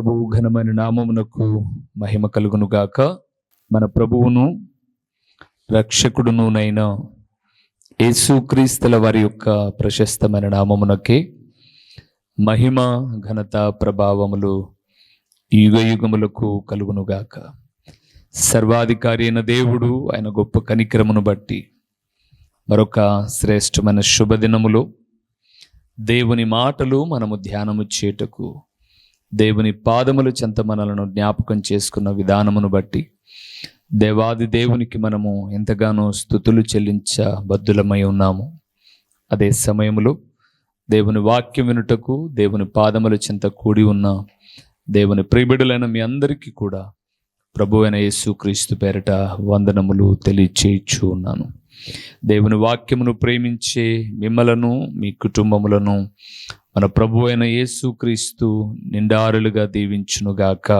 ప్రభువు ఘనమైన నామమునకు మహిమ కలుగును గాక మన ప్రభువును రక్షకుడునునైన యేసుక్రీస్తుల వారి యొక్క ప్రశస్తమైన నామమునకే మహిమ ఘనత ప్రభావములు యుగ యుగములకు కలుగును గాక సర్వాధికారి అయిన దేవుడు ఆయన గొప్ప కనిక్రమును బట్టి మరొక శ్రేష్టమైన శుభదినములో దేవుని మాటలు మనము ధ్యానము చేయుటకు దేవుని పాదముల చెంత మనలను జ్ఞాపకం చేసుకున్న విధానమును బట్టి దేవాది దేవునికి మనము ఎంతగానో స్థుతులు చెల్లించ బద్దులమై ఉన్నాము. అదే సమయంలో దేవుని వాక్యం వినుటకు దేవుని పాదముల చెంత కూడి ఉన్న దేవుని ప్రియబిడులైన మీ అందరికీ కూడా ప్రభు అయిన యేసుక్రీస్తు పేరిట వందనములు తెలియచేయచ్చు ఉన్నాను. దేవుని వాక్యమును ప్రేమించే మిమ్మలను మీ కుటుంబములను మన ప్రభు అయిన యేసుక్రీస్తు నిండారులుగా దీవించునుగాక.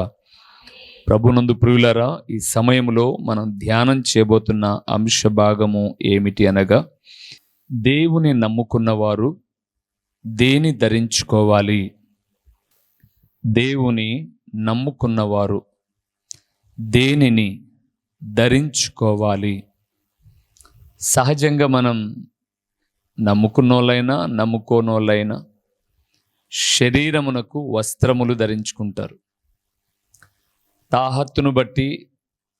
ప్రభునందు ప్రియులరా ఈ సమయంలో మనం ధ్యానం చేయబోతున్న అంశ భాగము ఏమిటి అనగా దేవుని నమ్ముకున్నవారు దేని ధరించుకోవాలి? దేవుని నమ్ముకున్నవారు దేనిని ధరించుకోవాలి? సహజంగా మనం నమ్ముకున్నోళ్ళైనా నమ్ముకోనోళ్ళైనా శరీరమునకు వస్త్రములు ధరించుకుంటారు. తాహత్తును బట్టి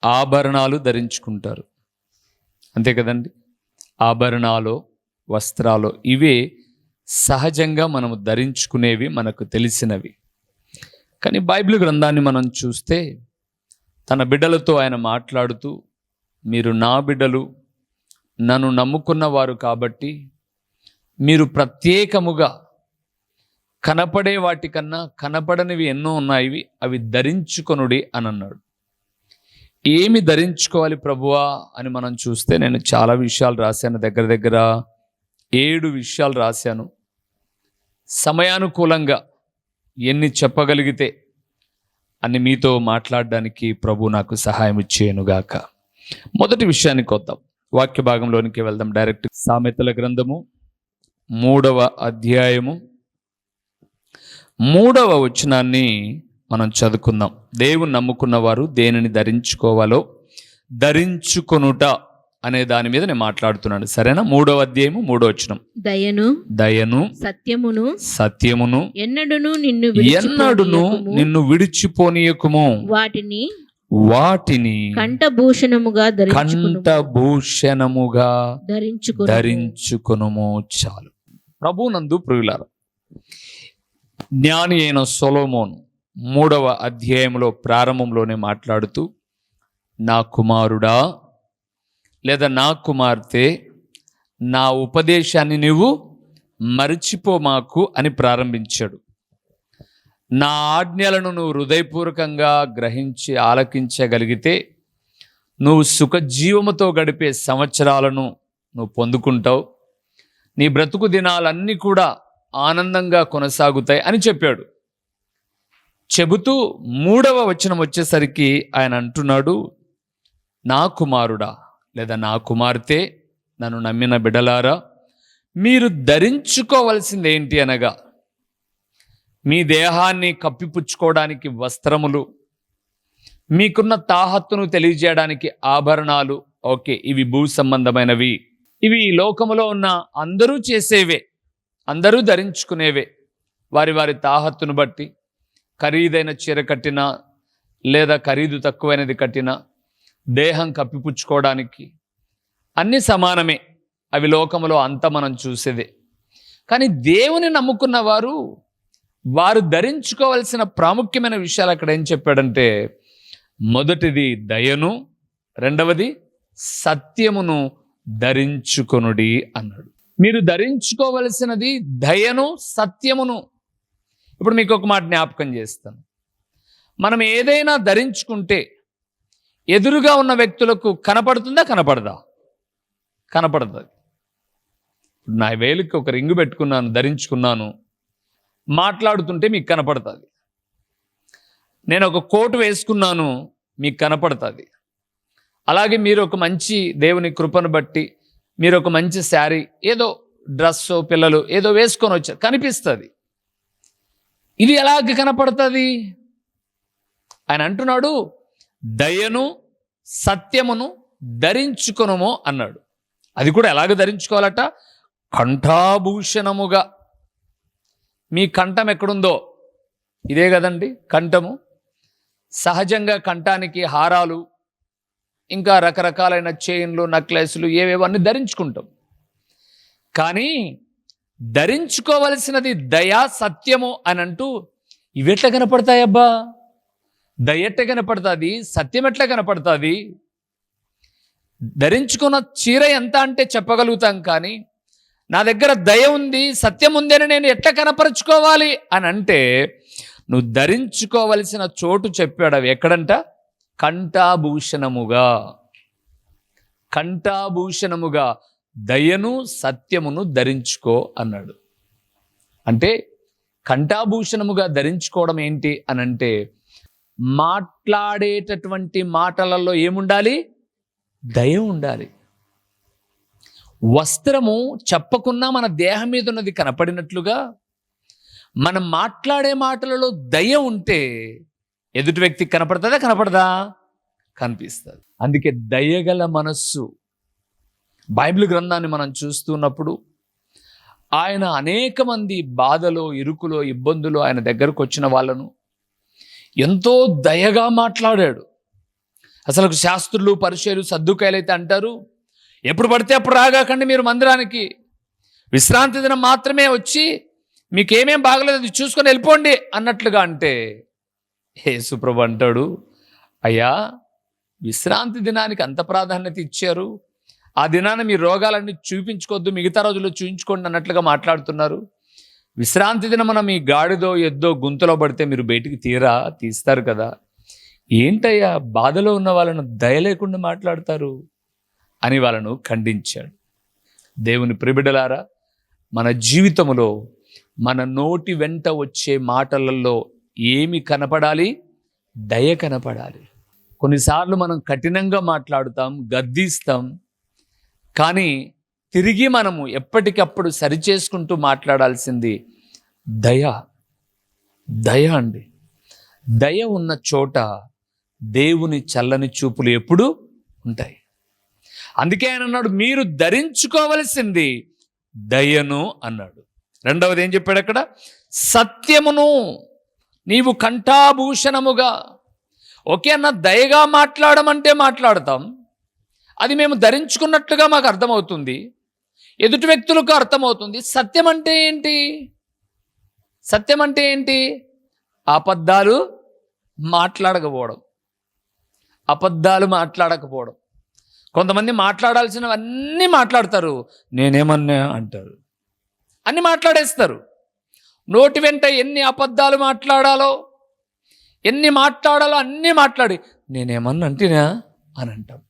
ఆభరణాలు ధరించుకుంటారు. అంతే కదండి? ఆభరణాలు వస్త్రాలు ఇవే సహజంగా మనము ధరించుకునేవి మనకు తెలిసినవి. కానీ బైబిల్ గ్రంథాన్ని మనం చూస్తే తన బిడ్డలతో ఆయన మాట్లాడుతూ మీరు నా బిడ్డలు నన్ను నమ్ముకున్నవారు కాబట్టి మీరు ప్రత్యేకముగా కనపడే వాటికన్నా కనపడనివి ఎన్నో ఉన్నాయి అవి ధరించుకొనుడి అని అన్నాడు ఏమి ధరించుకోవాలి ప్రభువా అని మనం చూస్తే నేను చాలా విషయాలు రాశాను దగ్గర దగ్గర ఏడు విషయాలు రాశాను. సమయానుకూలంగా ఎన్ని చెప్పగలిగితే అని మీతో మాట్లాడడానికి ప్రభు నాకు సహాయం ఇచ్చేయనుగాక మొదటి విషయానికి వద్దాం వాక్య భాగంలోనికి వెళ్దాం. డైరెక్ట్ సామెతల గ్రంథము మూడవ అధ్యాయము మూడవ వచనాన్ని మనం చదువుకుందాం. దేవుని నమ్ముకున్న వారు దేనిని ధరించుకోవాలో? ధరించుకొనుట అనే దాని మీద నేను మాట్లాడుతున్నాను. సరేనా? మూడవ అధ్యాయము మూడో వచనం. దయను దయను సత్యమును సత్యమును ఎన్నడును నిన్ను ఎన్నడును. నిన్ను విడిచిపోనీయకుము. వాటిని వాటిని కంఠభూషణముగా ధరించుకును కంఠభూషణముగా ధరించుకును ధరించుకొనుము. చాలు. ప్రభునందు ప్రియులార జ్ఞాని అయిన సొలోమోన్ మూడవ అధ్యాయంలో ప్రారంభంలోనే మాట్లాడుతూ నా కుమారుడా లేదా నా కుమార్తె నా ఉపదేశాన్ని నువ్వు మరిచిపోమాకు అని ప్రారంభించాడు. నా ఆజ్ఞలను నువ్వు హృదయపూర్వకంగా గ్రహించి ఆలకించగలిగితే నువ్వు సుఖజీవముతో గడిపే సంవత్సరాలను నువ్వు పొందుకుంటావు. నీ బ్రతుకు దినాలన్నీ కూడా ఆనందంగా కొనసాగుతాయి అని చెప్పాడు. చెబుతూ మూడవ వచనం వచ్చేసరికి ఆయన అంటున్నాడు నా కుమారుడా లేదా నా కుమార్తె నన్ను నమ్మిన బిడలారా మీరు ధరించుకోవలసింది ఏంటి అనగా మీ దేహాన్ని కప్పిపుచ్చుకోవడానికి వస్త్రములు మీకున్న తాహత్తును తెలియజేయడానికి ఆభరణాలు ఓకే ఇవి భూ సంబంధమైనవి. ఇవి ఈ లోకములో ఉన్న అందరూ చేసేవే. అందరూ ధరించుకునేవే. వారి వారి తాహత్తును బట్టి ఖరీదైన చీర కట్టినా లేదా ఖరీదు తక్కువైనది కట్టినా దేహం కప్పిపుచ్చుకోవడానికి అన్ని సమానమే. అవి లోకములో అంత మనం చూసేదే. కానీ దేవుని నమ్ముకున్న వారు వారు ధరించుకోవాల్సిన ప్రాముఖ్యమైన విషయాలు అక్కడ ఏం చెప్పాడంటే మొదటిది దయను రెండవది సత్యమును ధరించుకొనుడి అన్నాడు. మీరు ధరించుకోవలసినది దయను సత్యమును. ఇప్పుడు మీకు ఒక మాట జ్ఞాపకం చేస్తాను. మనం ఏదైనా ధరించుకుంటే ఎదురుగా ఉన్న వ్యక్తులకు కనపడుతుందా కనపడదా? కనపడుతుంది ఇప్పుడు నా వేలుకి ఒక రింగు పెట్టుకున్నాను ధరించుకున్నాను మాట్లాడుతుంటే మీకు కనపడుతుంది. నేను ఒక కోటు వేసుకున్నాను మీకు కనపడుతుంది. అలాగే మీరు ఒక మంచి దేవుని కృపను బట్టి మీరు ఒక మంచి శారీ ఏదో డ్రెస్ పిల్లలు ఏదో వేసుకొని వచ్చారు. కనిపిస్తుంది. ఇది ఎలాగ కనపడుతుంది? ఆయన అంటున్నాడు దయను సత్యమును ధరించుకొనుము అన్నాడు. అది కూడా ఎలాగ ధరించుకోవాలట? కంఠాభూషణముగా. మీ కంఠం ఎక్కడుందో? ఇదే కదండి కంఠము. సహజంగా కంఠానికి హారాలు ఇంకా రకరకాలైన చైన్లు నెక్లెస్లు ఏవేవన్నీ ధరించుకుంటాం. కానీ ధరించుకోవలసినది దయా సత్యము అని అంటూ ఇవి ఎట్లా కనపడతాయి అబ్బా? దయ ఎట్లా కనపడుతుంది? సత్యం ఎట్లా కనపడుతుంది? ధరించుకున్న చీర ఎంత అంటే చెప్పగలుగుతాం కానీ నా దగ్గర దయ ఉంది సత్యం ఉంది అని నేను ఎట్లా కనపరుచుకోవాలి అని అంటే నువ్వు ధరించుకోవలసిన చోటు చెప్పాడు అవి ఎక్కడంట? కంఠాభూషణముగా. కంఠాభూషణముగా దయను సత్యమును ధరించుకో అన్నాడు. అంటే కంఠాభూషణముగా ధరించుకోవడం ఏంటి అని అంటే మాట్లాడేటటువంటి మాటలలో ఏముండాలి? దయ ఉండాలి. వస్త్రము చెప్పకున్నా మన దేహం మీద ఉన్నది కనపడినట్లుగా మనం మాట్లాడే మాటలలో దయ ఉంటే ఎదుటి వ్యక్తికి కనపడుతుందా? కనపడదా? కనిపిస్తుంది. అందుకే దయగల మనస్సు. బైబిల్ గ్రంథాన్ని మనం చూస్తున్నప్పుడు ఆయన అనేక మంది బాధలో ఇరుకులో ఇబ్బందులు ఆయన దగ్గరకు వచ్చిన వాళ్ళను ఎంతో దయగా మాట్లాడాడు. అసలు శాస్త్రులు పరిచయలు సర్దుకాయలు అయితే అంటారు ఎప్పుడు పడితే అప్పుడు రాగాకండి మీరు మందిరానికి. విశ్రాంతి దినం మాత్రమే వచ్చి మీకేమేం బాగలేదు అది చూసుకొని వెళ్ళిపోండి అన్నట్లుగా అంటే యేసుప్రభు అంటాడు అయ్యా విశ్రాంతి దినానికి అంత ప్రాధాన్యత ఇచ్చారు. ఆ దినాన మీ రోగాలన్నీ చూపించుకోవద్దు మిగతా రోజుల్లో చూపించుకోండి అన్నట్లుగా మాట్లాడుతున్నారు. విశ్రాంతి దినమున మీ గాడిదో ఎద్దో గుంతలో పడితే మీరు బయటికి తీరా? తీస్తారు కదా. ఏంటయ్యా బాధలో ఉన్న వాళ్ళను దయ లేకుండా మాట్లాడతారు అని వాళ్ళను ఖండించాడు. దేవుని ప్రిబిడలారా మన జీవితములో మన నోటి వెంట వచ్చే మాటలలో ఏమి కనపడాలి? దయ కనపడాలి. కొన్నిసార్లు మనం కఠినంగా మాట్లాడుతాం గద్దిస్తాం కానీ తిరిగి మనము ఎప్పటికప్పుడు సరిచేసుకుంటూ మాట్లాడాల్సింది దయ. దయ అండి. దయ ఉన్న చోట దేవుని చల్లని చూపులు ఎప్పుడు ఉంటాయి. అందుకే ఆయన అన్నాడు మీరు ధరించుకోవలసింది దయను అన్నాడు. రెండవది ఏం చెప్పాడు అక్కడ? సత్యమును నీవు కంఠాభూషణముగా. ఓకే అన్న దయగా మాట్లాడమంటే మాట్లాడతాం. అది మేము ధరించుకున్నట్లుగా మాకు అర్థమవుతుంది. ఎదుటి వ్యక్తులకు అర్థమవుతుంది. సత్యం అంటే ఏంటి? సత్యం అంటే ఏంటి? అబద్ధాలు మాట్లాడకపోవడం. అబద్ధాలు మాట్లాడకపోవడం. కొంతమంది మాట్లాడాల్సినవన్నీ మాట్లాడతారు. నేనేమన్నా అంటారు. అన్ని మాట్లాడేస్తారు. నోటి వెంట ఎన్ని అబద్ధాలు మాట్లాడాలో ఎన్ని మాట్లాడాలో అన్నీ మాట్లాడి నేనేమన్నా అంటేనా? అని అంటాం.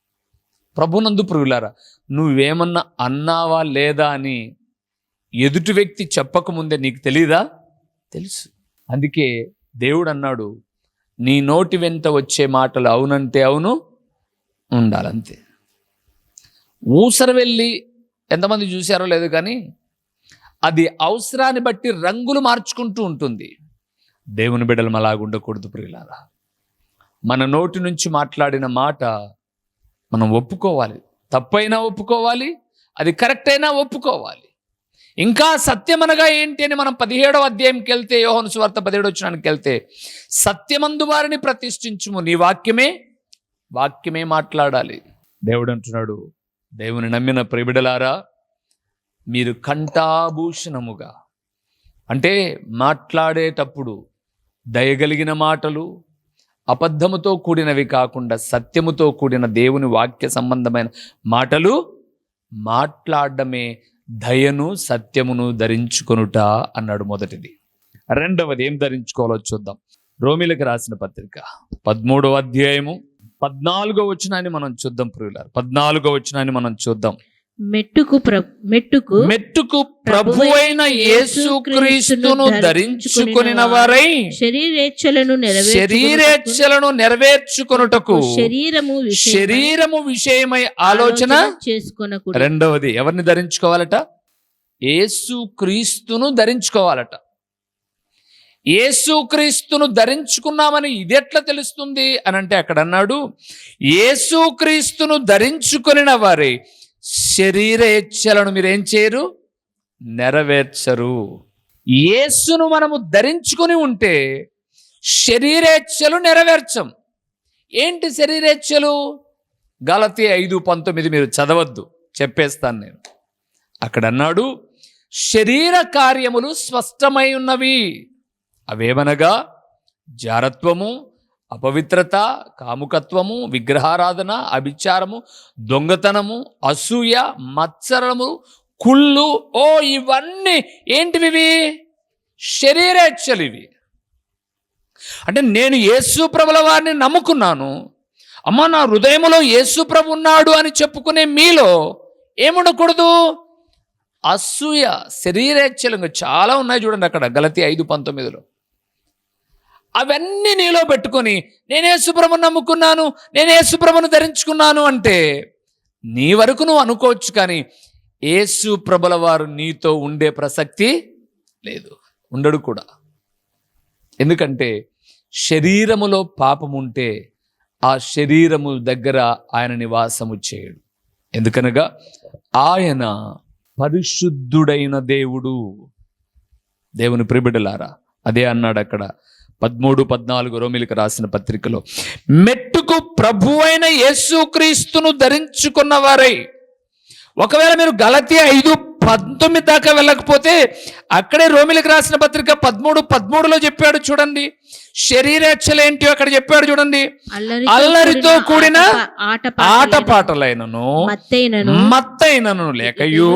ప్రభునందు పురుగులారా నువ్వేమన్నా అన్నావా లేదా అని ఎదుటి వ్యక్తి చెప్పకముందే నీకు తెలీదా? తెలుసు. అందుకే దేవుడు అన్నాడు నీ నోటి వెంట వచ్చే మాటలు అవునంటే అవును ఉండాలంతే. ఊసర వెళ్ళి ఎంతమంది చూశారో లేదు కానీ అది అవసరాన్ని బట్టి రంగులు మార్చుకుంటూ ఉంటుంది. దేవుని బిడలం అలాగ ఉండకూడదు ప్రియులారా. మన నోటి నుంచి మాట్లాడిన మాట మనం ఒప్పుకోవాలి. తప్పైనా ఒప్పుకోవాలి అది కరెక్ట్ అయినా ఒప్పుకోవాలి. ఇంకా సత్యమనగా ఏంటి అని మనం పదిహేడవ అధ్యాయంకి వెళ్తే యోహను సువార్త పదిహేడు వచ్చినానికి వెళ్తే సత్యమందు వారిని ప్రతిష్ఠించుము. నీ వాక్యమే వాక్యమే మాట్లాడాలి. దేవుడు అంటున్నాడు దేవుని నమ్మిన ప్రిబిడలారా మీరు కంఠాభూషణముగా అంటే మాట్లాడేటప్పుడు దయగలిగిన మాటలు అబద్ధముతో కూడినవి కాకుండా సత్యముతో కూడిన దేవుని వాక్య సంబంధమైన మాటలు మాట్లాడడమే దయను సత్యమును ధరించుకొనుట అన్నాడు మొదటిది. రెండవది ఏం ధరించుకోవాలో చూద్దాం. రోమిలకు రాసిన పత్రిక పదమూడవ అధ్యాయము పద్నాలుగో వచ్చినాన్ని మనం చూద్దాం ప్రియులారు. పద్నాలుగో వచ్చినాన్ని మనం చూద్దాం. మెట్టుకు మెట్టుకు మెట్టుకు ప్రభు అయిన యేసుక్రీస్తును ధరించుకుని వారై శరీరేచ్ఛలను నెరవేర్చుకొనుటకు శరీరేచ్ఛలను నెరవేర్చుకొనుటకు శరీరము శరీరము విషయమై ఆలోచన చేసుకొనకూడదు రెండవది ఎవరిని ధరించుకోవాలట? యేసు క్రీస్తును ధరించుకోవాలట. యేసుక్రీస్తును ధరించుకున్నామని ఇది ఎట్లా తెలుస్తుంది? అని అంటే అక్కడ అన్నాడు యేసుక్రీస్తును ధరించుకొనిన వారి శరీర ఇచ్చలను మీరేం చేయరు? నెరవేర్చరు. యేసును మనము ధరించుకొని ఉంటే శరీరేచ్ఛలు నెరవేర్చం. ఏంటి శరీరేచ్ఛలు? గలతి ఐదు పంతొమ్మిది మీరు చదవద్దు చెప్పేస్తాను నేను. అక్కడ అన్నాడు శరీర కార్యములు స్పష్టమై ఉన్నవి. అవేమనగా జారత్వము అపవిత్రత కాముకత్వము విగ్రహారాధన అభిచారము దొంగతనము అసూయ మత్సరము కుళ్ళు ఓ ఇవన్నీ ఏంటివి ఇవి? శరీరేచ్ఛలు ఇవి అంటే నేను యేసు ప్రభుల వారిని నమ్ముకున్నాను. అమ్మ నా హృదయంలో యేసు ప్రభు ఉన్నాడు అని చెప్పుకునే మీలో ఏముండకూడదు? అసూయ శరీరేచ్ఛలు ఇంకా చాలా ఉన్నాయి చూడండి అక్కడ గలతి ఐదు పంతొమ్మిదిలో. అవన్నీ నీలో పెట్టుకొని నేను యేసుప్రభుని నమ్ముకున్నాను నేను యేసుప్రభును ధరించుకున్నాను అంటే నీ వరకు నువ్వు అనుకోవచ్చు కానీ యేసు ప్రభుల వారు నీతో ఉండే ప్రసక్తి లేదు. ఉండడు కూడా. ఎందుకంటే శరీరములో పాపం ఉంటే ఆ శరీరము దగ్గర ఆయన నివాసము చేయడు. ఎందుకనగా ఆయన పరిశుద్ధుడైన దేవుడు. దేవుని ప్రిబిడలారా అదే అన్నాడు అక్కడ పదమూడు పద్నాలుగు రోమిలకు రాసిన పత్రికలో మెట్టుకు ప్రభు అయిన యేసుక్రీస్తును ధరించుకున్న వారై. ఒకవేళ మీరు గలతి ఐదు పంతొమ్మిది దాకా వెళ్ళకపోతే అక్కడే రోమిలికి రాసిన పత్రిక పదమూడు పదమూడులో చెప్పాడు చూడండి. శరీరేచ్ఛలు ఏంటి అక్కడ చెప్పాడు చూడండి. అల్లరితో కూడిన ఆట ఆటపాటలైనను మత్తైనను. లేకయు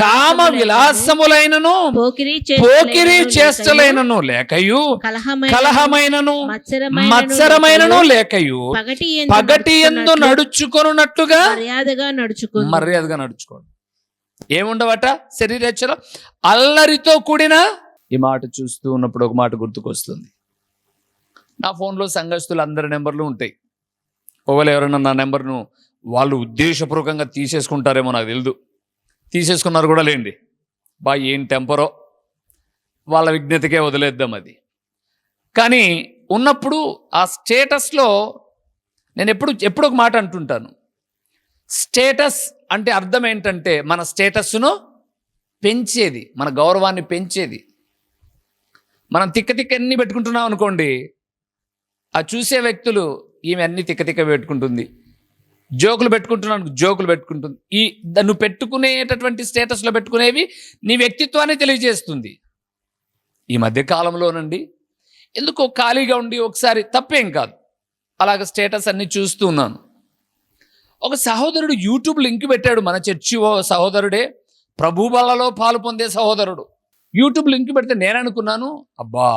కామ విలాసములైనను. పోకిరి చేష్టలైనను లేకయు కలహమైన కలహమైనను. మత్సరమైనను లేకయు పగటి ఎందు నడుచుకొనున్నట్టుగా మర్యాదగా నడుచుకుంది మర్యాదగా నడుచుకోండి. ఏముండవట? శరీరేచ్ఛలో అల్లరితో కూడిన ఈ మాట చూస్తూ ఉన్నప్పుడు ఒక మాట గుర్తుకొస్తుంది. నా ఫోన్లో సంఘస్థులు అందరి నెంబర్లు ఉంటాయి. ఒకవేళ ఎవరైనా నా నెంబర్ను వాళ్ళు ఉద్దేశపూర్వకంగా తీసేసుకుంటారేమో నాకు తెలియదు తీసేసుకున్నారు కూడా లేండి. బా ఏం టెంపరో? వాళ్ళ విజ్ఞతకే వదిలేద్దాం అది. కానీ ఉన్నప్పుడు ఆ స్టేటస్లో నేను ఎప్పుడు ఎప్పుడు ఒక మాట అంటుంటాను. స్టేటస్ అంటే అర్థం ఏంటంటే మన స్టేటస్ను పెంచేది మన గౌరవాన్ని పెంచేది. మనం తిక్క తిక్క అన్ని పెట్టుకుంటున్నాం అనుకోండి ఆ చూసే వ్యక్తులు ఈమె అన్ని తిక్క తిక్క పెట్టుకుంటుంది. జోకులు పెట్టుకుంటున్నాను జోకులు పెట్టుకుంటుంది. ఈ నువ్వు పెట్టుకునేటటువంటి స్టేటస్లో పెట్టుకునేవి నీ వ్యక్తిత్వాన్ని తెలియజేస్తుంది. ఈ మధ్య కాలంలోనండి ఎందుకో ఖాళీగా ఉండి ఒకసారి తప్పేం కాదు. అలాగ స్టేటస్ అన్ని చూస్తూ ఉన్నాను. ఒక సహోదరుడు యూట్యూబ్ లింక్ పెట్టాడు మన చర్చి సహోదరుడే. ప్రభు బలలో పాలు పొందే సహోదరుడు. యూట్యూబ్ లింక్ పెడితే నేను అనుకున్నాను అబ్బా!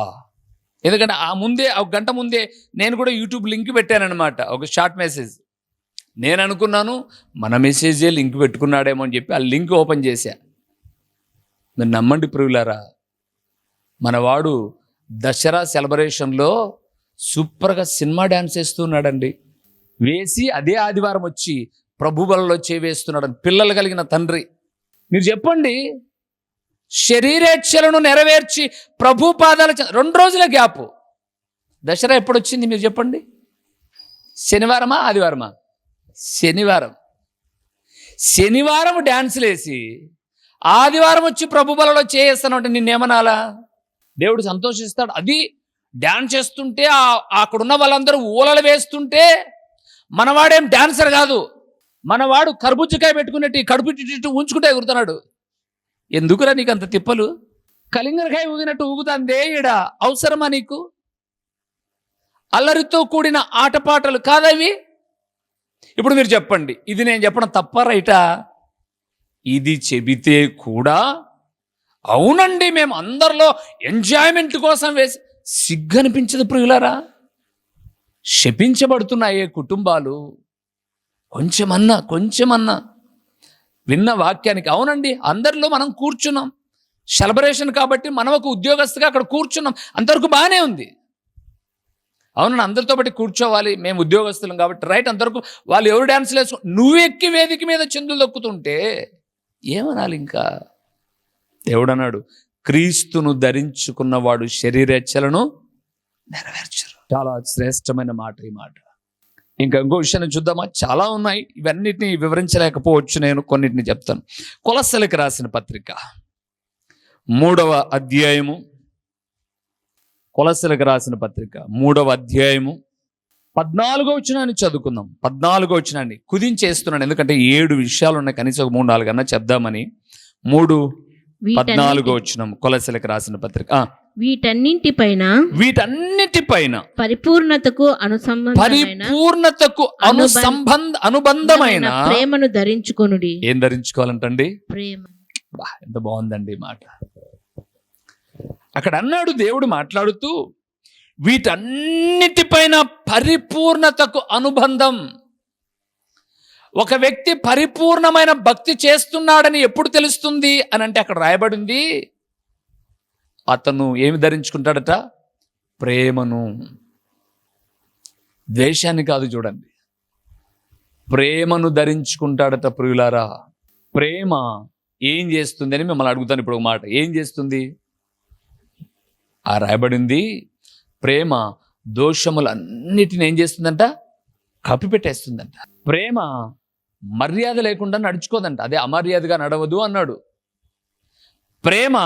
ఎందుకంటే ఆ ముందే ఒక గంట ముందే నేను కూడా యూట్యూబ్ లింక్ పెట్టానమాట ఒక షార్ట్ మెసేజ్. నేను అనుకున్నాను మన మెసేజే లింక్ పెట్టుకున్నాడేమో అని చెప్పి ఆ లింక్ ఓపెన్ చేశా. మీరు నమ్మండి ప్రియులారా మనవాడు దసరా సెలబ్రేషన్లో సూపర్గా సినిమా డ్యాన్స్ వేస్తున్నాడండి వేసి అదే ఆదివారం వచ్చి ప్రభు బలలో చేవేస్తున్నాడు. పిల్లలు కలిగిన తండ్రి. మీరు చెప్పండి శరీరేచ్ఛలను నెరవేర్చి ప్రభు పాదాల రెండు రోజుల గ్యాప్. దసరా ఎప్పుడు వచ్చింది మీరు చెప్పండి? శనివారమా ఆదివారమా? శనివారం. శనివారం డ్యాన్సులు వేసి ఆదివారం వచ్చి ప్రభు బలలో చేస్తాను అంటే నిన్నేమనాలా? దేవుడు సంతోషిస్తాడు. అది డ్యాన్స్ చేస్తుంటే అక్కడున్న వాళ్ళందరూ ఊలలు వేస్తుంటే మనవాడేం డాన్సర్ కాదు. మనవాడు కర్బుజ్జకాయ పెట్టుకున్నట్టు కడుపు చుట్టూ ఉంచుకుంటే ఎగురుతున్నాడు. ఎందుకురా నీకు అంత తిప్పలు? కలింగరకాయ ఊగినట్టు ఊగుతాందే ఈడ? అవసరమా నీకు? అల్లరితో కూడిన ఆటపాటలు కాదవి? ఇప్పుడు మీరు చెప్పండి. ఇది నేను చెప్పడం తప్ప రైటా? ఇది చెబితే కూడా? అవునండి మేము అందరిలో ఎంజాయ్మెంట్ కోసం వేసి సిగ్గనిపించదు ప్రియులరా. శపించబడుతున్నాయే కుటుంబాలు. కొంచెమన్నా కొంచెమన్నా. విన్న వాక్యానికి అవునండి అందరిలో మనం కూర్చున్నాం. సెలబ్రేషన్ కాబట్టి మనం ఒక ఉద్యోగస్తుగా అక్కడ కూర్చున్నాం. అంతవరకు బాగానే ఉంది. అవును అందరితో బట్టి కూర్చోవాలి మేము ఉద్యోగస్తులం కాబట్టి. రైట్ అంతవరకు వాళ్ళు ఎవరు డ్యాన్స్ వేసుకో నువ్వు ఎక్కి వేదిక మీద చెందులు దొక్కుతుంటే ఏమనాలి ఇంకా? దేవుడు అన్నాడు క్రీస్తును ధరించుకున్నవాడు శరీరేచ్ఛలను నెరవేర్చరు. చాలా శ్రేష్టమైన మాట ఈ మాట. ఇంకా ఇంకో విషయాన్ని చూద్దామా? చాలా ఉన్నాయి. ఇవన్నిటిని వివరించలేకపోవచ్చు నేను కొన్నిటిని చెప్తాను. కొలసలకి రాసిన పత్రిక మూడవ అధ్యాయము. కొలసలకు రాసిన పత్రిక మూడవ అధ్యాయము. పద్నాలుగో వచ్చినాన్ని చదువుకుందాం. పద్నాలుగో వచ్చినాన్ని కుదించేస్తున్నాను ఎందుకంటే ఏడు విషయాలు ఉన్నాయి. కనీసం ఒక మూడు నాలుగు అన్న చెప్దామని. మూడు పద్నాలుగో వచ్చినాం కొలసలకు రాసిన పత్రిక. వీటన్నింటిపైన వీటన్నిటిపైన పరిపూర్ణతకు అనుసంబంధమైన పరిపూర్ణతకు అనుసంబంధ అనుబంధమైన ప్రేమను ధరించుకొనుడి. ఏం ధరించుకోవాలంటండి? ప్రేమ. బా, ఎంత బాగుందండి మాట. అక్కడ అన్నాడు దేవుడు మాట్లాడుతూ వీటన్నిటిపైన పరిపూర్ణతకు అనుబంధం. ఒక వ్యక్తి పరిపూర్ణమైన భక్తి చేస్తున్నాడని ఎప్పుడు తెలుస్తుంది అని అంటే అక్కడ రాయబడింది. అతను ఏమి ధరించుకుంటాడట? ప్రేమను. ద్వేషాన్ని కాదు చూడండి. ప్రేమను ధరించుకుంటాడట ప్రియులారా. ప్రేమ ఏం చేస్తుంది అని మిమ్మల్ని అడుగుతాను ఇప్పుడు ఒక మాట. ఏం చేస్తుంది? ఆ రాయబడింది. ప్రేమ దోషములన్నిటిని ఏం చేస్తుందంట? కప్పిపెట్టేస్తుందంట. ప్రేమ మర్యాద లేకుండా నడుచుకోదంట. అదే అమర్యాదగా నడవదు అన్నాడు. ప్రేమ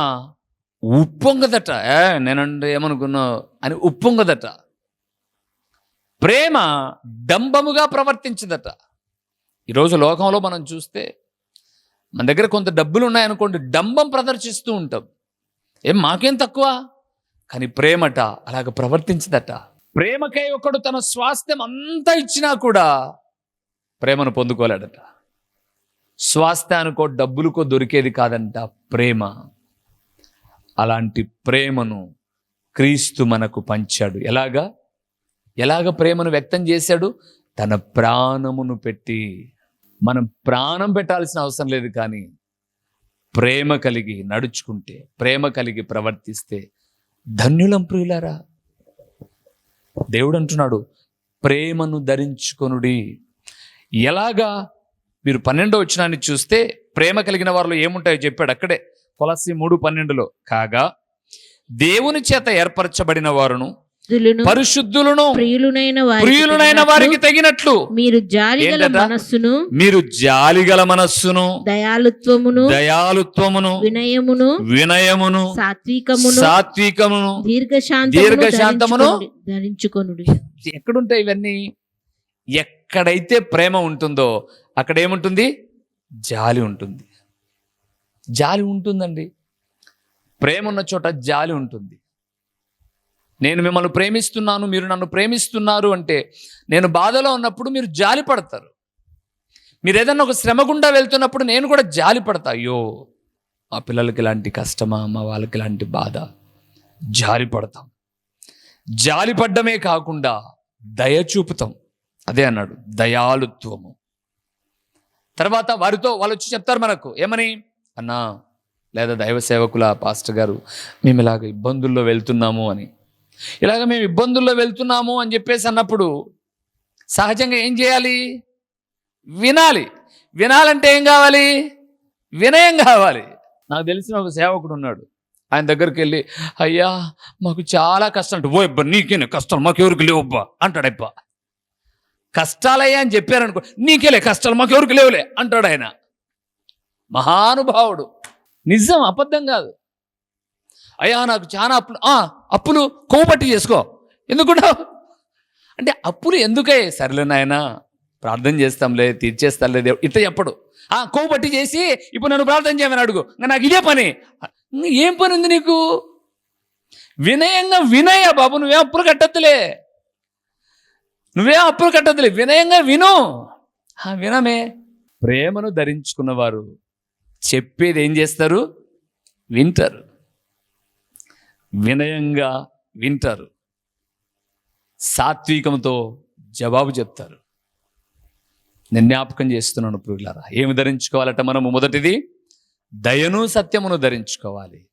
ఉప్పొంగదట. ఏ నేనంటే ఏమనుకున్నావు? అని ఉప్పొంగదట. ప్రేమ డంబముగా ప్రవర్తించదట. ఈరోజు లోకంలో మనం చూస్తే మన దగ్గర కొంత డబ్బులు ఉన్నాయనుకోండి డంబం ప్రదర్శిస్తూ ఉంటాం. ఏం మాకేం తక్కువ? కానీ ప్రేమట అలాగ ప్రవర్తించదట. ప్రేమకై ఒకడు తన స్వాస్థ్యం అంతా ఇచ్చినా కూడా ప్రేమను పొందుకోలేడట. స్వాస్థ్యానికో డబ్బులకో దొరికేది కాదంట ప్రేమ. అలాంటి ప్రేమను క్రీస్తు మనకు పంచాడు. ఎలాగా? ఎలాగ ప్రేమను వ్యక్తం చేశాడు? తన ప్రాణమును పెట్టి. మనం ప్రాణం పెట్టాల్సిన అవసరం లేదు కానీ ప్రేమ కలిగి నడుచుకుంటే ప్రేమ కలిగి ప్రవర్తిస్తే ధన్యులం ప్రియులారా. దేవుడు అంటున్నాడు ప్రేమను ధరించుకొనుడి. ఎలాగా మీరు పన్నెండో వచ్చినాన్ని చూస్తే ప్రేమ కలిగిన వారిలో ఏముంటాయో చెప్పాడు అక్కడే. కొలసి మూడు పన్నెండులో. కాగా దేవుని చేత ఏర్పరచబడిన వారును పరిశుద్ధులను ప్రియులునైన వారికి ప్రియులనైన తగినట్లు వారికి తగినట్లు. మీరు జాలిగల? మనస్సును మీరు జాలిగల మనస్సును దయాలుత్వమును దయాలుత్వమును వినయమును వినయమును సాత్వికమును సాత్వికమును దీర్ఘశాంతమును దీర్ఘశాంతమును ధరించుకొనుడి. ఎక్కడుంటాయి ఇవన్నీ? ఎక్కడైతే ప్రేమ ఉంటుందో అక్కడ ఏముంటుంది? జాలి ఉంటుంది. జాలి ఉంటుందండి. ప్రేమ ఉన్న చోట జాలి ఉంటుంది. నేను మిమ్మల్ని ప్రేమిస్తున్నాను మీరు నన్ను ప్రేమిస్తున్నారు అంటే నేను బాధలో ఉన్నప్పుడు మీరు జాలి పడతారు. మీరు ఏదన్నా ఒక శ్రమ గుండా వెళ్తున్నప్పుడు నేను కూడా జాలి పడతా. అయ్యో మా పిల్లలకి ఇలాంటి కష్టమా? మా వాళ్ళకి ఇలాంటి బాధ. జాలి పడతాం. జాలి పడ్డమే కాకుండా దయ చూపుతాం. అదే అన్నాడు దయాలుత్వము తర్వాత వారితో వాళ్ళు వచ్చి చెప్తారు మనకు ఏమని? అన్నా లేదా దైవ సేవకుల పాస్టర్ గారు మేము ఇలాగ ఇబ్బందుల్లో వెళ్తున్నాము అని. ఇలాగ మేము ఇబ్బందుల్లో వెళ్తున్నాము అని చెప్పేసి అన్నప్పుడు సహజంగా ఏం చేయాలి? వినాలి. వినాలంటే ఏం కావాలి? వినయం కావాలి. నాకు తెలిసిన ఒక సేవకుడు ఉన్నాడు. ఆయన దగ్గరికి వెళ్ళి అయ్యా మాకు చాలా కష్టం అంటే ఓ అబ్బా నీకేనే కష్టం? మాకెవరికి లేవబ్బా అంటాడు అబ్బా. కష్టాలయ్యా అని చెప్పారనుకో నీకేలే కష్టాలు మాకెవరికి లేవులే అంటాడు ఆయన. మహానుభావుడు. నిజం అబద్ధం కాదు. అయ్యా నాకు చాలా అప్పులు ఆ, అప్పులు కొవ్వుపట్టి చేసుకో. ఎందుకుంటావు అంటే అప్పులు ఎందుకే? సర్లే నాయనా ప్రార్థన చేస్తాంలే తీర్చేస్తాంలే దేవుడు ఇట్లా చెప్పడు. ఆ కొవ్వుపట్టి చేసి ఇప్పుడు నన్ను ప్రార్థన చేయమని అడుగు. నాకు ఇదే పని. ఏం పని ఉంది నీకు? వినయంగా వినయ బాబు నువ్వేం అప్పులు కట్టద్దులే. నువ్వే అప్పులు కట్టద్దులే. వినయంగా విను. ఆ, వినమే. ప్రేమను ధరించుకున్నవారు చెప్పేది ఏం చేస్తారు? వింటారు. వినయంగా వింటారు. సాత్వికంతో జవాబు చెప్తారు. నేను జ్ఞాపకం చేస్తున్నాను పురుగులారా ఏమి ధరించుకోవాలట మనము? మొదటిది దయను సత్యమును ధరించుకోవాలి.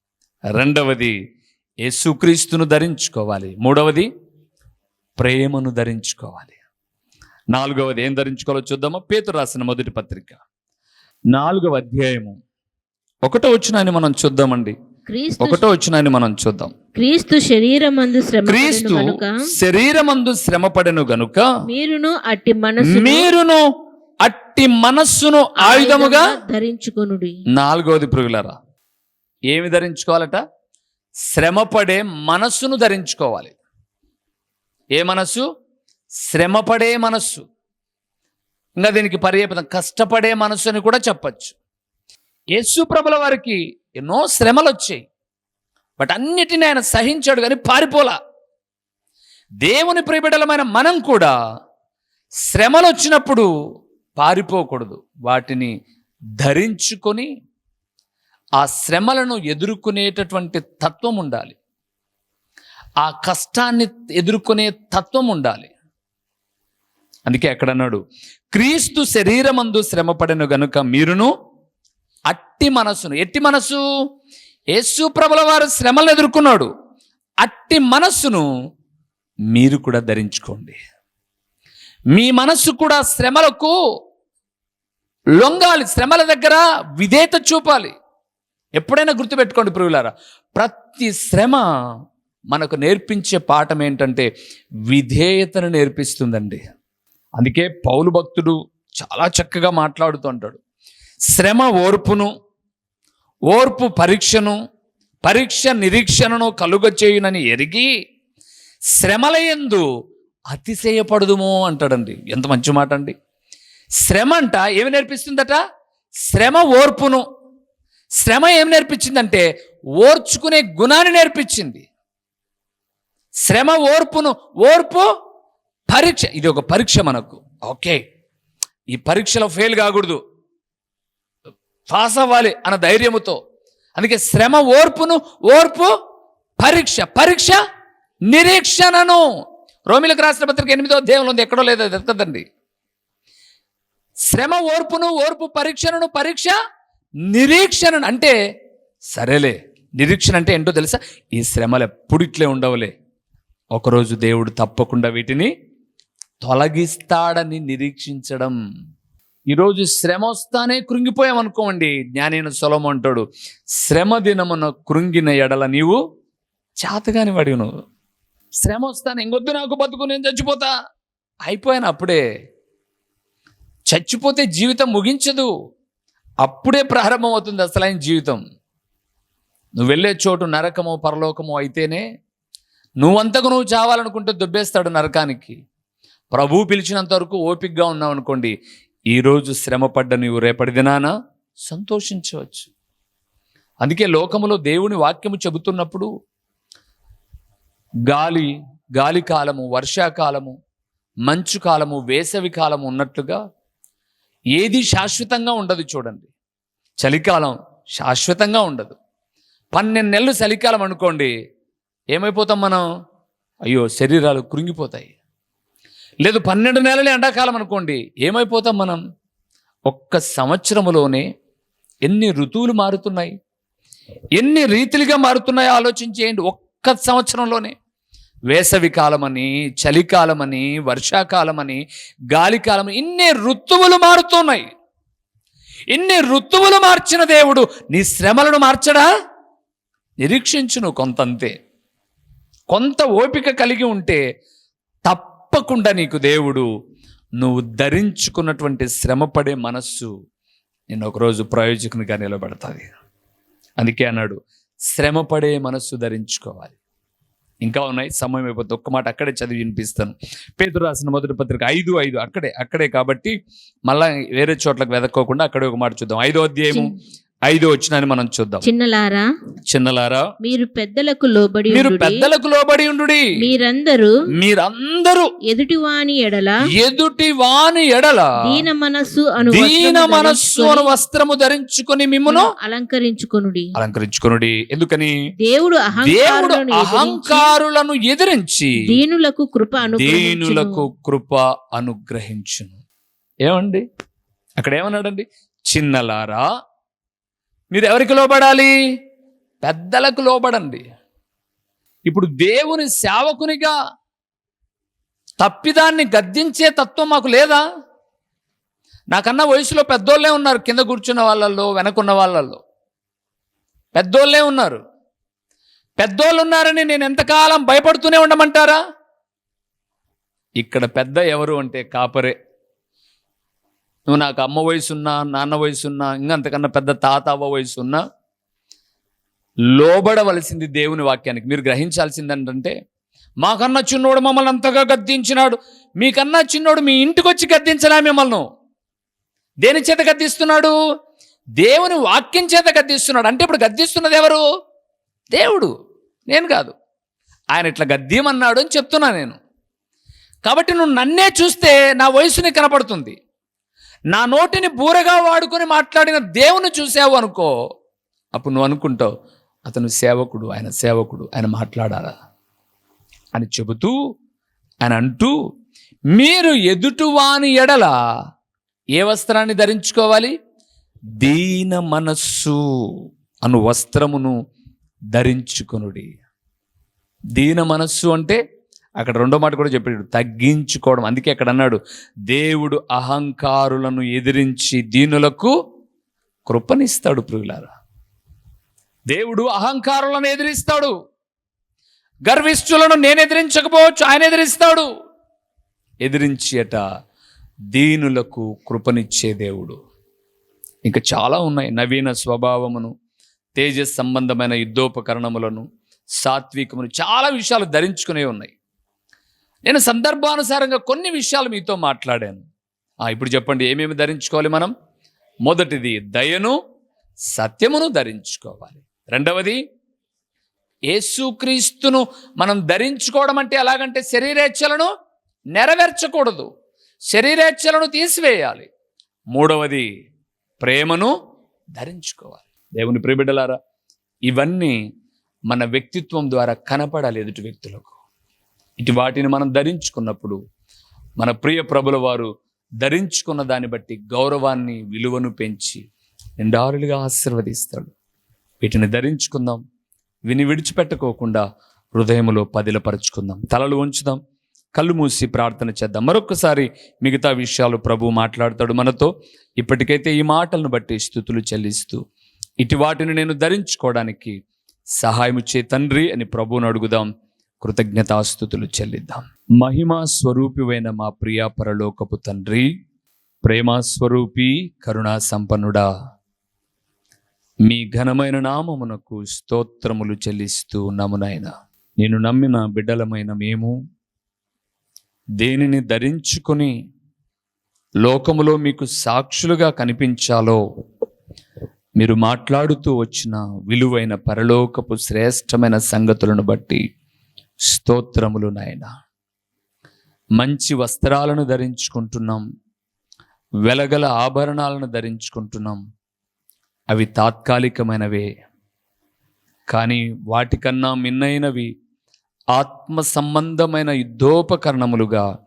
రెండవది యేసుక్రీస్తును ధరించుకోవాలి. మూడవది ప్రేమను ధరించుకోవాలి. నాలుగవది ఏం ధరించుకోవాలో చూద్దామా? పేతురు రాసిన మొదటి పత్రిక. నాలుగవ అధ్యాయము. ఒకటో వచ్చినాన్ని మనం చూద్దామండి. క్రీస్తు ఒకటో వచ్చినాన్ని మనం చూద్దాం. క్రీస్తు శరీరమందు శ్రమ క్రీస్తు కనుక శరీరమందు శ్రమపడెను గనుక మీరును అట్టి మనసు మీరును అట్టి మనస్సును ఆయుధముగా ధరించుకొనుడి. నాలుగవది పురుగులరా ఏమి ధరించుకోవాలట? శ్రమపడే మనస్సును ధరించుకోవాలి. ఏ మనస్సు? శ్రమపడే మనస్సు. ఇంకా దీనికి పర్యాపదం కష్టపడే మనస్సు అని కూడా చెప్పచ్చు. యేసు ప్రభుల వారికి ఎన్నో శ్రమలు వచ్చాయి బట్ అన్నిటిని ఆయన సహించాడు కానీ పారిపోలా. దేవుని ప్రియబిడలమైన మనం కూడా శ్రమలు వచ్చినప్పుడు పారిపోకూడదు. వాటిని ధరించుకొని ఆ శ్రమలను ఎదుర్కొనేటటువంటి తత్వం ఉండాలి. ఆ కష్టాన్ని ఎదుర్కొనే తత్వం ఉండాలి. అందుకే అక్కడ అన్నాడు క్రీస్తు శరీరమందు శ్రమపడను గనుక మీరును అట్టి మనస్సును. ఎట్టి మనస్సు? యేసు ప్రభుల వారు శ్రమలను ఎదుర్కొన్నాడు. అట్టి మనస్సును మీరు కూడా ధరించుకోండి. మీ మనస్సు కూడా శ్రమలకు లొంగాలి. శ్రమల దగ్గర విధేత చూపాలి. ఎప్పుడైనా గుర్తుపెట్టుకోండి ప్రియులారా. ప్రతి శ్రమ మనకు నేర్పించే పాఠం ఏంటంటే విధేయతను నేర్పిస్తుందండి. అందుకే పౌలు భక్తుడు చాలా చక్కగా మాట్లాడుతూ ఉంటాడు. శ్రమ ఓర్పును ఓర్పు పరీక్షను పరీక్ష నిరీక్షణను కలుగ చేయునని ఎరిగి శ్రమలయందు అతిశయపడదుము అంటాడండి. ఎంత మంచి మాట అండి. శ్రమ అంట ఏమి నేర్పిస్తుందట? శ్రమ ఓర్పును. శ్రమ ఏం నేర్పించిందంటే ఓర్చుకునే గుణాన్ని నేర్పించింది. శ్రమ ఓర్పును ఓర్పు పరీక్ష. ఇది ఒక పరీక్ష మనకు. ఓకే. ఈ పరీక్షలో ఫెయిల్ కాకూడదు. పాస్ అవ్వాలి అన్న ధైర్యముతో. అందుకే శ్రమ ఓర్పును ఓర్పు పరీక్ష. పరీక్ష నిరీక్షణను. రోమిలకు రాసిన పత్రిక ఎనిమిదో దేవులు ఉంది. ఎక్కడో లేదో అది శ్రమ ఓర్పును ఓర్పు పరీక్షను పరీక్ష నిరీక్షణను. అంటే సరేలే నిరీక్షణ అంటే ఏంటో తెలుసా? ఈ శ్రమలు ఎప్పుడు ఇట్లే ఉండవులే. ఒకరోజు దేవుడు తప్పకుండా వీటిని తొలగిస్తాడని నిరీక్షించడం. ఈరోజు శ్రమ వస్తానే కృంగిపోయామనుకోండి జ్ఞానైన సొలము అంటాడు. శ్రమ దినమున కృంగిన ఎడల నీవు చేతగాని వాడివి నువ్వు. శ్రమ వస్తాను ఇంకొద్దు నాకు బతుకు నేను చచ్చిపోతా. అయిపోయాను అప్పుడే. చచ్చిపోతే జీవితం ముగించదు. అప్పుడే ప్రారంభమవుతుంది అసలైన జీవితం. నువ్వు వెళ్ళే చోటు నరకము పరలోకము అయితేనే నువ్వంతకు నువ్వు చావాలనుకుంటే దుబ్బేస్తాడు నరకానికి. ప్రభువు పిలిచినంత వరకు ఓపికగా ఉన్నావు అనుకోండి. ఈరోజు శ్రమపడ్డ నీవు రేపటి దినాన సంతోషించవచ్చు. అందుకే లోకములో దేవుని వాక్యము చెబుతున్నప్పుడు గాలి గాలి కాలము వర్షాకాలము మంచు కాలము వేసవి కాలము ఉన్నట్లుగా ఏది శాశ్వతంగా ఉండదు చూడండి. చలికాలం శాశ్వతంగా ఉండదు. పన్నెండు నెలలు చలికాలం అనుకోండి. ఏమైపోతాం మనం? అయ్యో శరీరాలు కృంగిపోతాయి. లేదు పన్నెండు నెలలే ఎండాకాలం అనుకోండి ఏమైపోతాం మనం? ఒక్క సంవత్సరములోనే ఎన్ని ఋతువులు మారుతున్నాయి? ఎన్ని రీతిలుగా మారుతున్నాయో? ఆలోచించేయండి ఒక్క సంవత్సరంలోనే. వేసవి కాలమని చలికాలమని వర్షాకాలమని గాలికాలం ఇన్ని ఋతువులు మారుతున్నాయి. ఇన్ని ఋతువులు మార్చిన దేవుడు నీ శ్రమలను మార్చడా? నిరీక్షించును కొంతంతే. కొంత ఓపిక కలిగి ఉంటే తప్పకుండా నీకు దేవుడు నువ్వు ధరించుకున్నటువంటి శ్రమపడే మనస్సు నేను ఒకరోజు ప్రయోజకునిగా నిలబెడతాది. అందుకే అన్నాడు శ్రమపడే మనస్సు ధరించుకోవాలి. ఇంకా ఉన్నాయి సమయం అయిపోతే ఒక్క మాట అక్కడే చదివి వినిపిస్తాను. పేదరు రాసిన మొదటి పత్రిక ఐదు ఐదు అక్కడే అక్కడే కాబట్టి మళ్ళా వేరే చోట్లకు వెదక్కోకుండా అక్కడే ఒక మాట చూద్దాం. ఐదో అధ్యాయము ఐదో వచ్చినాన్ని మనం చూద్దాం. చిన్నలారా చిన్నలారా మీరు పెద్దలకు లోబడి మీరు. పెద్దలకు లోబడి ఉండు మీరందరూ మీరందరూ ఎదుటివాని ఎడల ఎదుటి వాని ఎడల దీన మనస్సు అను దీన మనస్సు అను వస్త్రము ధరించుకొని మిమ్మును అలంకరించుకొనుడి. అలంకరించుకొనుడి. ఎందుకని? దేవుడు దేవుడు అహంకారులను ఎదిరించి దీనులకు కృప దీనులకు అనుగ్రహించును కృప అనుగ్రహించును. ఏమండి? అక్కడ ఏమన్నాడండి? చిన్నలారా మీరు ఎవరికి లోబడాలి? పెద్దలకు లోబడండి. ఇప్పుడు దేవుని సేవకునిగా తప్పిదాన్ని గద్దించే తత్వం మాకు లేదా? నాకన్నా వయసులో పెద్దోళ్ళే ఉన్నారు కింద కూర్చున్న వాళ్ళల్లో వెనకున్న వాళ్ళల్లో. పెద్దోళ్ళే ఉన్నారు. పెద్దోళ్ళు ఉన్నారని నేను ఎంతకాలం భయపడుతూనే ఉండమంటారా? ఇక్కడ పెద్ద ఎవరు అంటే కాపరే. నువ్వు నాకు అమ్మ వయసున్నా నాన్న వయసున్నా ఇంకా అంతకన్నా పెద్ద తాత అవ్వ వయసున్నా లోబడవలసింది దేవుని వాక్యానికి. మీరు గ్రహించాల్సింది ఏంటంటే మాకన్నా చిన్నోడు మమ్మల్ని అంతగా గద్దించినాడు. మీకన్నా చిన్నోడు మీ ఇంటికి వచ్చి గద్దించలే మిమ్మల్ని. దేని చేత గద్దిస్తున్నాడు? దేవుని వాక్యం చేత గద్దిస్తున్నాడు. అంటే ఇప్పుడు గద్దిస్తున్నది ఎవరు? దేవుడు. నేను కాదు. ఆయన ఇట్లా గద్యమన్నాడు అని చెప్తున్నా నేను. కాబట్టి నువ్వు నన్నే చూస్తే నా వయసుని కనపడుతుంది. నా నోటిని బూరగా వాడుకొని మాట్లాడిన దేవుని చూసావు అనుకో అప్పుడు నువ్వు అనుకుంటావు అతను సేవకుడు ఆయన సేవకుడు ఆయన మాట్లాడాలా? అని చెబుతూ ఆయన అంటూ మీరు ఎదుటివాని ఎడల ఏ వస్త్రాన్ని ధరించుకోవాలి? దీన మనస్సు అను వస్త్రమును ధరించుకొనుడి. దీన మనస్సు అంటే అక్కడ రెండో మాట కూడా చెప్పాడు. తగ్గించుకోవడం. అందుకే అక్కడ అన్నాడు దేవుడు అహంకారులను ఎదిరించి దీనులకు కృపనిస్తాడు ప్రియులారా. దేవుడు అహంకారులను ఎదిరిస్తాడు. గర్విష్ఠులను నేను ఎదిరించకపోవచ్చు ఆయన ఎదిరిస్తాడు. ఎదిరించేట దీనులకు కృపనిచ్చే దేవుడు. ఇంకా చాలా ఉన్నాయి. నవీన స్వభావమును తేజస్ సంబంధమైన యుద్ధోపకరణములను సాత్వికమును చాలా విషయాలు ధరించుకునే ఉన్నాయి. నేను సందర్భానుసారంగా కొన్ని విషయాలు మీతో మాట్లాడాను. ఇప్పుడు చెప్పండి ఏమేమి ధరించుకోవాలి మనం? మొదటిది దయను సత్యమును ధరించుకోవాలి. రెండవది యేసుక్రీస్తును మనం ధరించుకోవడం అంటే ఎలాగంటే శరీరేచ్ఛలను నెరవేర్చకూడదు. శరీరేచ్ఛలను తీసివేయాలి. మూడవది ప్రేమను ధరించుకోవాలి. దేవుని ప్రియబిడ్డలారా ఇవన్నీ మన వ్యక్తిత్వం ద్వారా కనపడాలి ఎదుటి వ్యక్తులకు. ఇటు వాటిని మనం ధరించుకున్నప్పుడు మన ప్రియ ప్రభుల వారు ధరించుకున్న దాన్ని బట్టి గౌరవాన్ని విలువను పెంచి నిండారులుగా ఆశీర్వదిస్తాడు. వీటిని ధరించుకుందాం. విని విడిచిపెట్టుకోకుండా హృదయములో పదిలపరుచుకుందాం. తలలు ఉంచుదాం కళ్ళు మూసి ప్రార్థన చేద్దాం. మరొకసారి మిగతా విషయాలు ప్రభు మాట్లాడతాడు మనతో. ఇప్పటికైతే ఈ మాటలను బట్టి స్థుతులు చెల్లిస్తూ ఇటు వాటిని నేను ధరించుకోవడానికి సహాయము చే తండ్రి అని ప్రభువును అడుగుదాం. కృతజ్ఞతాస్థుతులు చెల్లిద్దాం. మహిమా స్వరూపివైన మా ప్రియ పరలోకపు తండ్రి ప్రేమస్వరూపి కరుణా సంపన్నుడా. మీ ఘనమైన నామమునకు స్తోత్రములు చెల్లిస్తూ ఉన్నాము నేను నమ్మిన బిడ్డలమైన మేము దేనిని ధరించుకొని లోకములో మీకు సాక్షులుగా కనిపించాలో మీరు మాట్లాడుతూ వచ్చిన విలువైన పరలోకపు శ్రేష్టమైన సంగతులను బట్టి స్తోత్రములు నాయన. మంచి వస్త్రాలను ధరించుకుంటున్నాం. వెలగల ఆభరణాలను ధరించుకుంటున్నాం. అవి తాత్కాలికమైనవే. కానీ వాటికన్నా మిన్నైనవి ఆత్మ సంబంధమైన యుద్ధోపకరణములుగా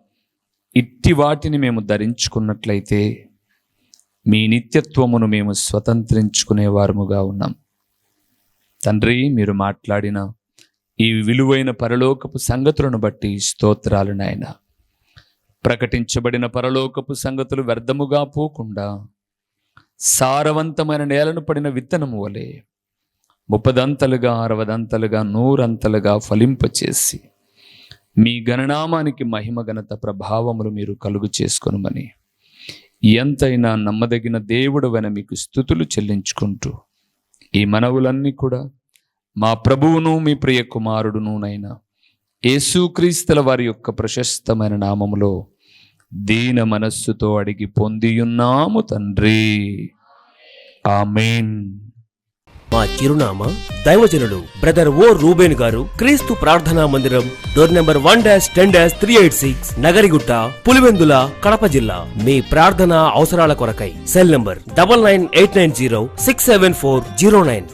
ఇట్టి వాటిని మేము ధరించుకున్నట్లయితే మీ నిత్యత్వమును మేము స్వతంత్రించుకునే వారముగా ఉన్నాం. తండ్రి మీరు మాట్లాడిన ఈ విలువైన పరలోకపు సంగతులను బట్టి స్తోత్రాలు నాయన. ప్రకటించబడిన పరలోకపు సంగతులు వ్యర్థముగా పోకుండా సారవంతమైన నేలను పడిన విత్తనము వలె ముప్పదంతలుగా అరవదంతలుగా నూరంతలుగా ఫలింపచేసి మీ గణనామానికి మహిమ ఘనత ప్రభావములు మీరు కలుగు చేసుకొనమని ఎంతైనా నమ్మదగిన దేవుడవైన మీకు స్థుతులు చెల్లించుకుంటూ ఈ మనవులన్నీ కూడా మా ప్రభువును మీ ప్రియ కుమారుడునునైనా యేసుక్రీస్తుల వారి యొక్క ప్రశస్తమైన నామములో దీన మనస్సుతో అడిగి పొందియున్నాము తండ్రి. ఆమెన్. మా చిరునామా దైవజనుడు బ్రదర్ ఓ రూబేన్ గారు క్రీస్తు ప్రార్థనా మందిరం door number one dash ten dash three eight six Nagarigutta Pulivendula Kadapa జిల్లా. మీ ప్రార్థనా అవసరాల కొరకై cell number double nine eight nine zero six seven four zero nine.